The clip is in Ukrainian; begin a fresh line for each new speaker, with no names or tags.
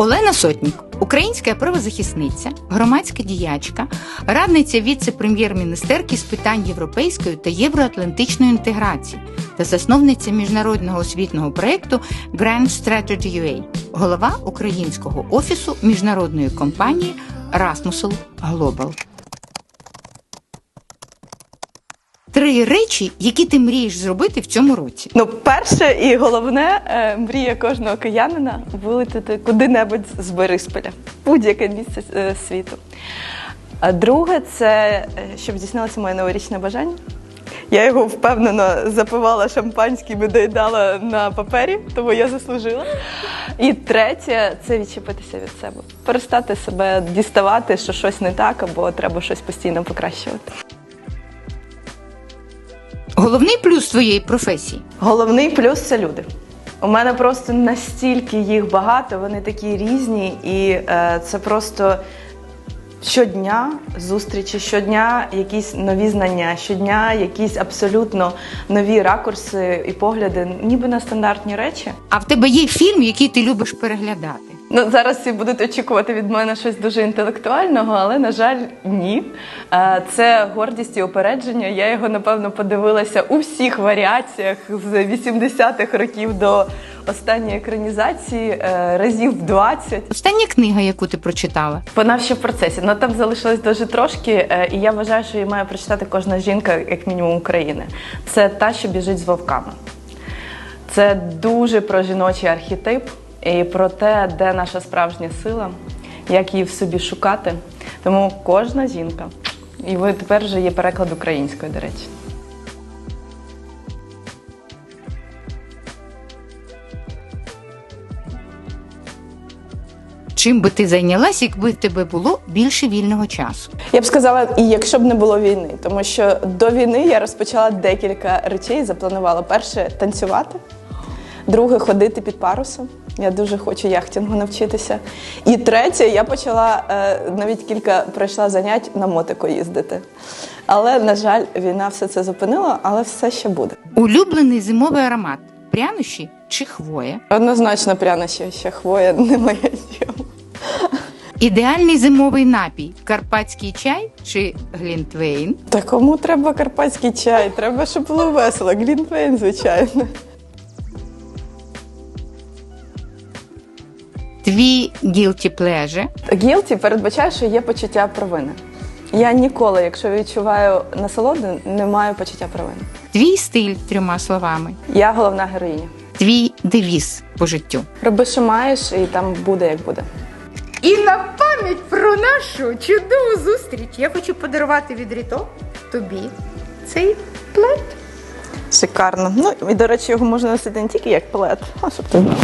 Олена Сотнік, українська правозахисниця, громадська діячка, радниця віце-прем'єр-міністерки з питань європейської та євроатлантичної інтеграції та засновниця міжнародного освітнього проєкту Grand Strategy UA, голова українського офісу міжнародної компанії Rasmussen Global. Три речі, які ти мрієш зробити в цьому році.
Ну, перше і головне, е, мрія кожного киянина вилетіти куди-небудь з Борисполя, будь-яке місце е, світу. А друге, це е, щоб здійснилося моє новорічне бажання. Я його впевнено запивала шампанським і доїдала на папері, тому я заслужила. І третє це відчепитися від себе, перестати себе діставати, що щось не так, або треба щось постійно покращувати.
Головний плюс твоєї професії
Головний плюс це люди. У мене просто настільки їх багато, вони такі різні, і е, це просто щодня зустрічі, щодня якісь нові знання, щодня якісь абсолютно нові ракурси і погляди, ніби на стандартні речі.
А в тебе є фільм, який ти любиш переглядати.
Ну, зараз всі будуть очікувати від мене щось дуже інтелектуального, але, на жаль, ні. Це гордість і упередження. Я його, напевно, подивилася у всіх варіаціях з 80-х років до останньої екранізації е, разів 20.
Остання книга, яку ти прочитала.
Вона ще в процесі, але там залишилось дуже трошки, е, і я вважаю, що її має прочитати кожна жінка, як мінімум України. Це та, що біжить з вовками. Це дуже про жіночий архетип і про те, де наша справжня сила, як її в собі шукати. Тому кожна жінка. І ви тепер вже є переклад українською, до речі.
Чим би ти зайнялась, якби в тебе було більше вільного часу?
Я б сказала, і якщо б не було війни, тому що до війни я розпочала декілька речей. Запланувала перше танцювати, друге ходити під парусом. Я дуже хочу яхтингу навчитися. І третє, я почала е, навіть кілька пройшла занять на мотику їздити. Але, на жаль, війна все це зупинила, але все ще буде.
Улюблений зимовий аромат прянощі чи хвоя?
Однозначно прянощі, ще хвоя не моя тема.
Ідеальний зимовий напій карпатський чай чи глінтвейн?
Та кому треба карпатський чай? Треба, щоб було весело. Глінтвейн, звичайно.
Твій guilty pleasure?
Гілті передбачає, що є почуття провини. Я ніколи, якщо відчуваю насолоду, не маю почуття провини.
Твій стиль трьома словами.
Я головна героїня.
Твій девіз по життю.
Роби, що маєш, і там буде, як буде.
І на пам'ять про нашу чудову зустріч я хочу подарувати від Ріто тобі цей плед.
Шикарно. Ну і до речі, його можна носити не тільки як плед, а щоб ти знала.